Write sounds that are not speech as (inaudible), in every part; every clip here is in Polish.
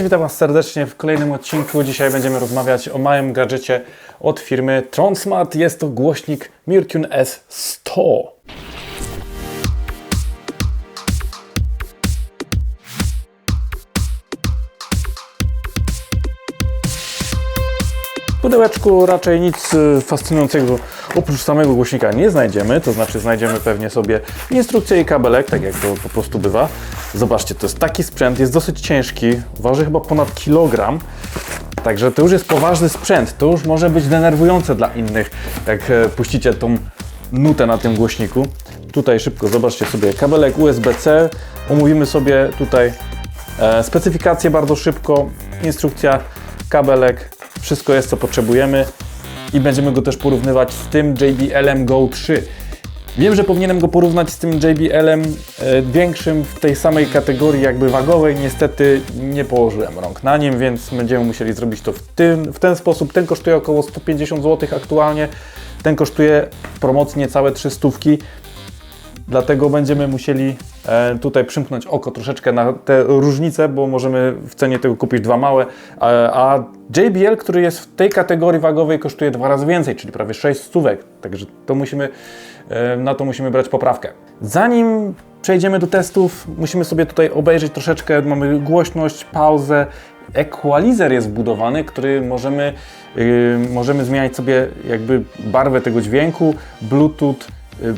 Witam Was serdecznie w kolejnym odcinku. Dzisiaj będziemy rozmawiać o małym gadżecie od firmy Tronsmart. Jest to głośnik Mirtune S100. Pudełeczku raczej nic y, fascynującego oprócz samego głośnika nie znajdziemy, to znaczy znajdziemy pewnie sobie instrukcję i kabelek, tak jak to po prostu bywa. Zobaczcie, to jest taki sprzęt, jest dosyć ciężki, waży chyba ponad kilogram, także to już jest poważny sprzęt, to już może być denerwujące dla innych, jak e, puścicie tą nutę na tym głośniku. Tutaj szybko zobaczcie sobie kabelek USB-C, omówimy sobie tutaj E, Specyfikacje bardzo szybko, instrukcja, kabelek, wszystko jest co potrzebujemy i będziemy go też porównywać z tym JBL-em Go 3. Wiem, że powinienem go porównać z tym JBL-em e, większym w tej samej kategorii jakby wagowej. Niestety nie położyłem rąk na nim, więc będziemy musieli zrobić to w, tym, w ten sposób. Ten kosztuje około 150 zł aktualnie. Ten kosztuje w promocji niecałe 300 Dlatego będziemy musieli e, tutaj przymknąć oko troszeczkę na te różnice, bo możemy w cenie tego kupić dwa małe, a, JBL, który jest w tej kategorii wagowej, kosztuje dwa razy więcej, czyli prawie 6 stówek. Także to musimy, e, na to musimy brać poprawkę. Zanim przejdziemy do testów, musimy sobie tutaj obejrzeć troszeczkę, mamy głośność, pauzę, equalizer jest wbudowany, który możemy, yy, możemy zmieniać sobie jakby barwę tego dźwięku, Bluetooth,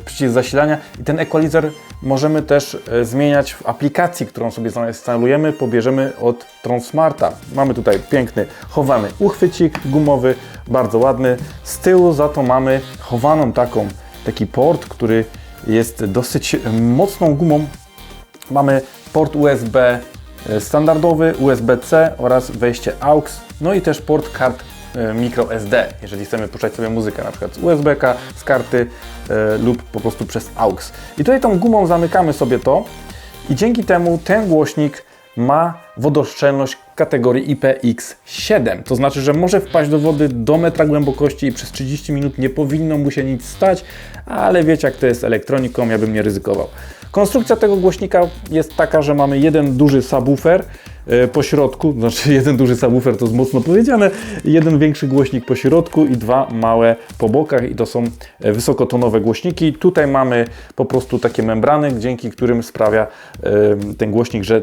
przycisk zasilania i ten equalizer możemy też y, zmieniać w aplikacji, którą sobie zainstalujemy, pobierzemy od Tronsmarta. Mamy tutaj piękny, chowany uchwycik gumowy, bardzo ładny. Z tyłu za to mamy chowaną taką, taki port, który jest dosyć y, mocną gumą. Mamy port USB e, standardowy, USB-C oraz wejście AUX, no i też port kart microSD, jeżeli chcemy puszczać sobie muzykę na przykład z USB-ka, z karty e, lub po prostu przez AUX. I tutaj tą gumą zamykamy sobie to i dzięki temu ten głośnik ma wodoszczelność kategorii IPX7. To znaczy, że może wpaść do wody do metra głębokości i przez 30 minut nie powinno mu się nic stać, ale wiecie jak to jest elektroniką, ja bym nie ryzykował. Konstrukcja tego głośnika jest taka, że mamy jeden duży subwoofer e, po środku, (laughs) znaczy jeden duży subwoofer to jest mocno powiedziane, jeden większy głośnik po środku i dwa małe po bokach i to są e, wysokotonowe głośniki. Tutaj mamy po prostu takie membrany, dzięki którym sprawia e, ten głośnik, że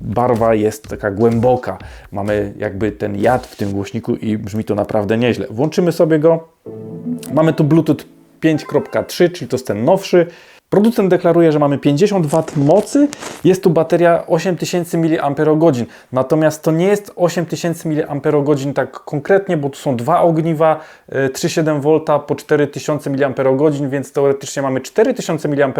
barwa jest taka głęboka. Mamy jakby ten jad w tym głośniku i brzmi to naprawdę nieźle. Włączymy sobie go. Mamy tu Bluetooth 5.3, czyli to jest ten nowszy. Producent deklaruje, że mamy 50 W mocy, jest tu bateria 8000 mAh, natomiast to nie jest 8000 mAh tak konkretnie, bo tu są dwa ogniwa, y, 3,7 V po 4000 mAh, więc teoretycznie mamy 4000 mAh,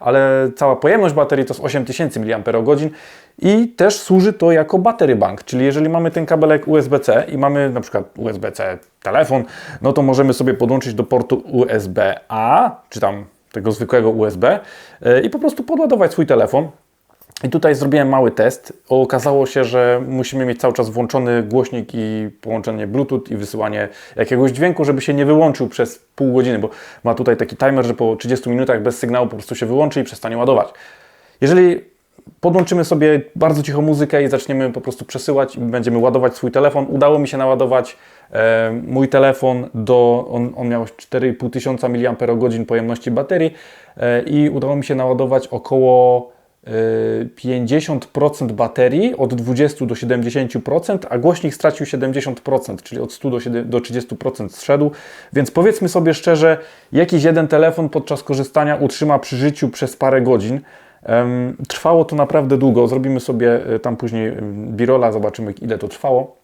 ale cała pojemność baterii to jest 8000 mAh i też służy to jako battery bank, czyli jeżeli mamy ten kabelek USB-C i mamy na przykład USB-C telefon, no to możemy sobie podłączyć do portu USB-A, czy tam tego zwykłego USB yy, i po prostu podładować swój telefon. I tutaj zrobiłem mały test. Okazało się, że musimy mieć cały czas włączony głośnik i połączenie Bluetooth i wysyłanie jakiegoś dźwięku, żeby się nie wyłączył przez pół godziny, bo ma tutaj taki timer, że po 30 minutach bez sygnału po prostu się wyłączy i przestanie ładować. Jeżeli podłączymy sobie bardzo cicho muzykę i zaczniemy po prostu przesyłać i będziemy ładować swój telefon. Udało mi się naładować e, mój telefon do, on, on miał 4,5 tysiąca mAh pojemności baterii e, i udało mi się naładować około e, 50% baterii od 20 do 70%, a głośnik stracił 70%, czyli od 100 do, 7, do 30% zszedł. Więc powiedzmy sobie szczerze, jakiś jeden telefon podczas korzystania utrzyma przy życiu przez parę godzin. Trwało to naprawdę długo. Zrobimy sobie e, tam później birola, zobaczymy ile to trwało.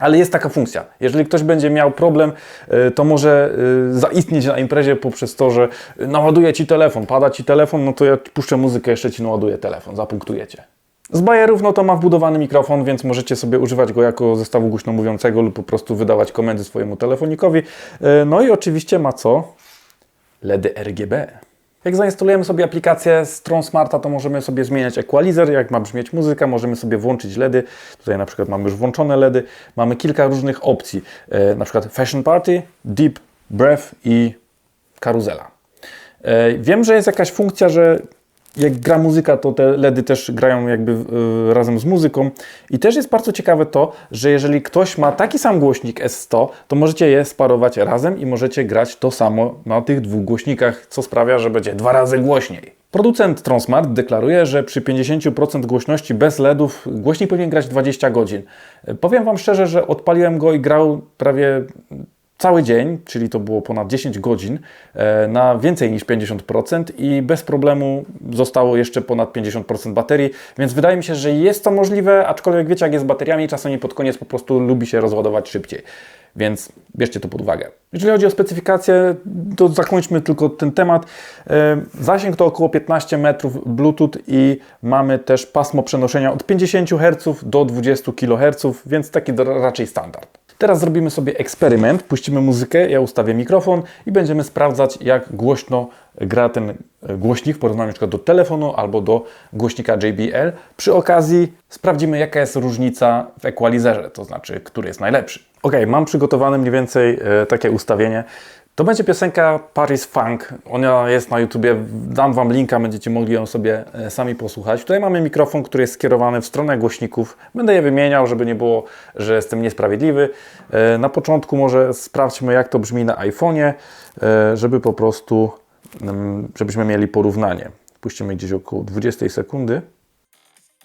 Ale jest taka funkcja. Jeżeli ktoś będzie miał problem, e, to może e, zaistnieć na imprezie poprzez to, że naładuje ci telefon, pada ci telefon, no to ja puszczę muzykę, jeszcze ci naładuję telefon, zapunktujecie. Z bajerów no to ma wbudowany mikrofon, więc możecie sobie używać go jako zestawu głośno mówiącego lub po prostu wydawać komendy swojemu telefonikowi. No i oczywiście ma co? LEDy RGB. Jak zainstalujemy sobie aplikację z Tronsmarta, to możemy sobie zmieniać equalizer, jak ma brzmieć muzyka, możemy sobie włączyć LEDy. Tutaj na przykład mamy już włączone LEDy. Mamy kilka różnych opcji, e, na przykład Fashion Party, Deep Breath i karuzela. E, Wiem, że jest jakaś funkcja, że jak gra muzyka, to te LEDy też grają jakby y, razem z muzyką. I też jest bardzo ciekawe to, że jeżeli ktoś ma taki sam głośnik S100, to możecie je sparować razem i możecie grać to samo na tych dwóch głośnikach, co sprawia, że będzie dwa razy głośniej. Producent Tronsmart deklaruje, że przy 50% głośności bez LEDów głośnik powinien grać 20 godzin. Y, Powiem Wam szczerze, że odpaliłem go i grał prawie cały dzień, czyli to było ponad 10 godzin, e, na więcej niż 50% i bez problemu zostało jeszcze ponad 50% baterii, więc wydaje mi się, że jest to możliwe, aczkolwiek wiecie jak jest z bateriami, czasami pod koniec po prostu lubi się rozładować szybciej, więc bierzcie to pod uwagę. Jeżeli chodzi o specyfikację, to zakończmy tylko ten temat. E, Zasięg to około 15 metrów Bluetooth i mamy też pasmo przenoszenia od 50 Hz do 20 kHz, więc taki raczej standard. Teraz zrobimy sobie eksperyment, puścimy muzykę, ja ustawię mikrofon i będziemy sprawdzać, jak głośno gra ten e, głośnik w porównaniu na przykład do telefonu albo do głośnika JBL. Przy okazji sprawdzimy, jaka jest różnica w equalizerze, to znaczy, który jest najlepszy. Ok, mam przygotowane mniej więcej e, takie ustawienie. To będzie piosenka Paris Funk. Ona jest na YouTubie. Dam Wam linka, będziecie mogli ją sobie e, sami posłuchać. Tutaj mamy mikrofon, który jest skierowany w stronę głośników. Będę je wymieniał, żeby nie było, że jestem niesprawiedliwy. E, Na początku może sprawdźmy, jak to brzmi na iPhone'ie, e, żeby po prostu, mm, żebyśmy mieli porównanie. Puścimy gdzieś około 20 sekundy.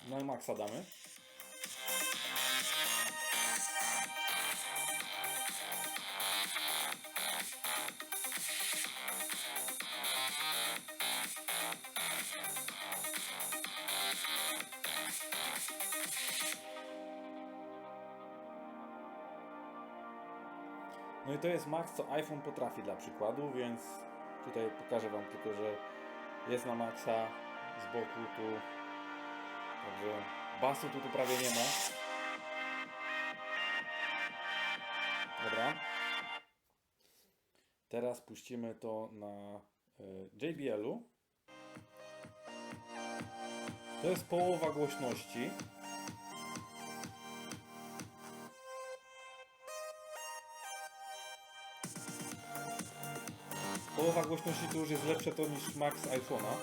No i maksa damy. No i to jest max, co iPhone potrafi dla przykładu, więc tutaj pokażę Wam tylko, że jest na maxa z boku tu, także basu tu, tu prawie nie ma. Dobra. Teraz puścimy to na y, JBL-u. To jest połowa głośności. Połowa głośności to już jest lepsze to niż max iPhone'a.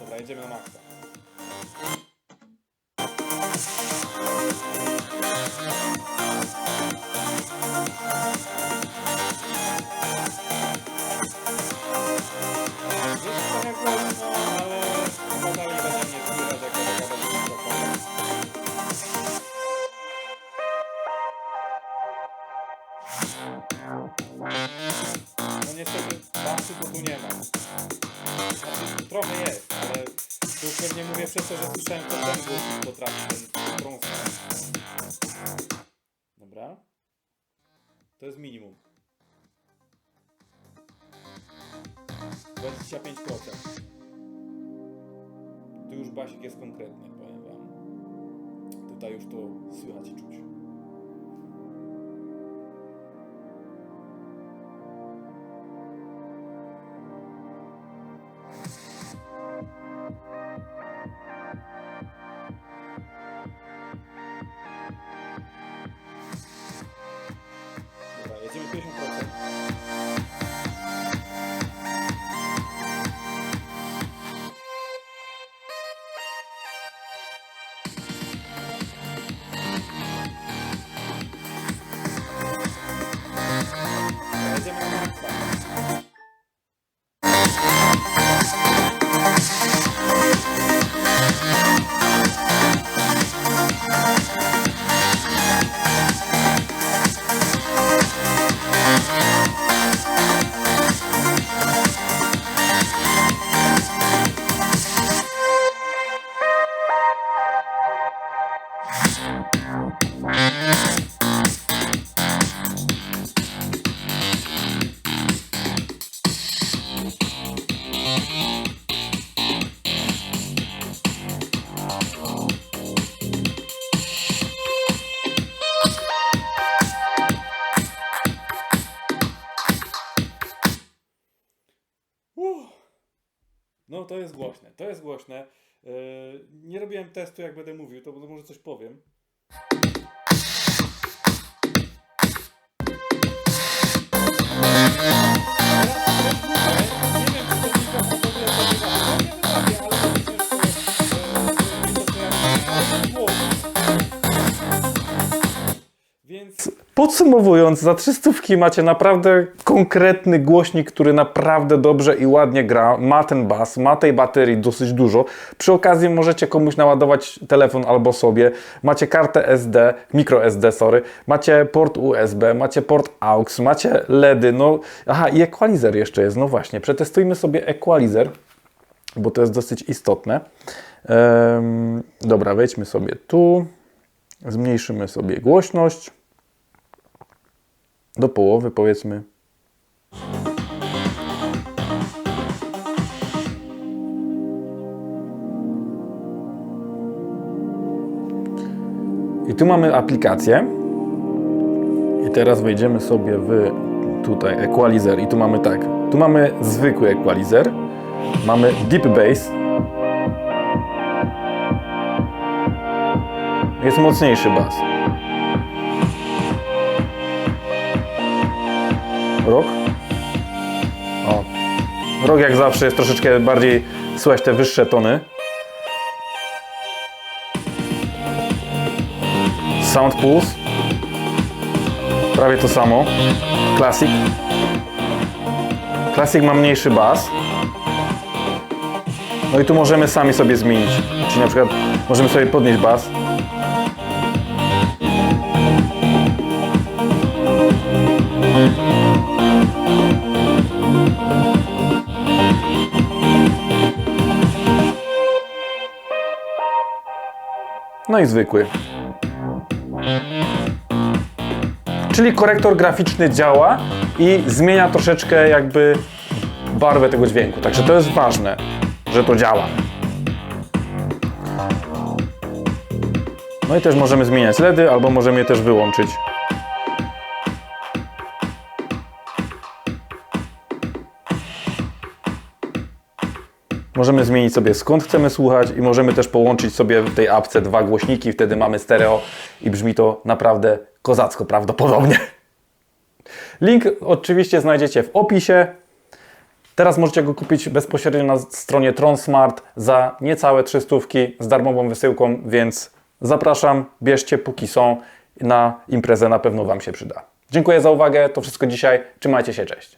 Dobra, jedziemy na maxa. Jest trochę głośno, ale chyba dalej mnie słychać, jak ja basu tu nie ma. Znaczy, trochę jest, ale tu pewnie mówię przez to, że słyszałem to ten głos potrafi, ten. Dobra. To jest minimum. 25%. Tu już basik jest konkretny, powiem wam. Tutaj już to słychać to jest głośne, to jest głośne. Yy, nie robiłem testu, jak będę mówił, to może coś powiem. Podsumowując, za 300 macie naprawdę konkretny głośnik, który naprawdę dobrze i ładnie gra, ma ten bas, ma tej baterii dosyć dużo. Przy okazji możecie komuś naładować telefon albo sobie. Macie kartę SD, micro SD, sorry, macie port USB, macie port AUX, macie LEDy, no aha i equalizer jeszcze jest, no właśnie, przetestujmy sobie equalizer, bo to jest dosyć istotne. Dobra, wejdźmy sobie tu, zmniejszymy sobie głośność do połowy powiedzmy. I tu mamy aplikację. I teraz wejdziemy sobie w tutaj equalizer i tu mamy tak. Tu mamy zwykły equalizer. Mamy deep bass. Jest mocniejszy bas. Rok. O. Rok jak zawsze jest troszeczkę bardziej słychać te wyższe tony. Sound Pulse. Prawie to samo. Classic. Classic ma mniejszy bas. No i tu możemy sami sobie zmienić. Czyli na przykład możemy sobie podnieść bas. No i zwykły. Czyli korektor graficzny działa i zmienia troszeczkę jakby barwę tego dźwięku. Także to jest ważne, że to działa. No i też możemy zmieniać LEDy, albo możemy je też wyłączyć. Możemy zmienić sobie skąd chcemy słuchać i możemy też połączyć sobie w tej apce dwa głośniki, wtedy mamy stereo i brzmi to naprawdę kozacko prawdopodobnie. Link oczywiście znajdziecie w opisie. Teraz możecie go kupić bezpośrednio na stronie TronSmart za niecałe 300 z darmową wysyłką, więc zapraszam, bierzcie póki są. Na imprezę na pewno Wam się przyda. Dziękuję za uwagę, to wszystko dzisiaj. Trzymajcie się, cześć.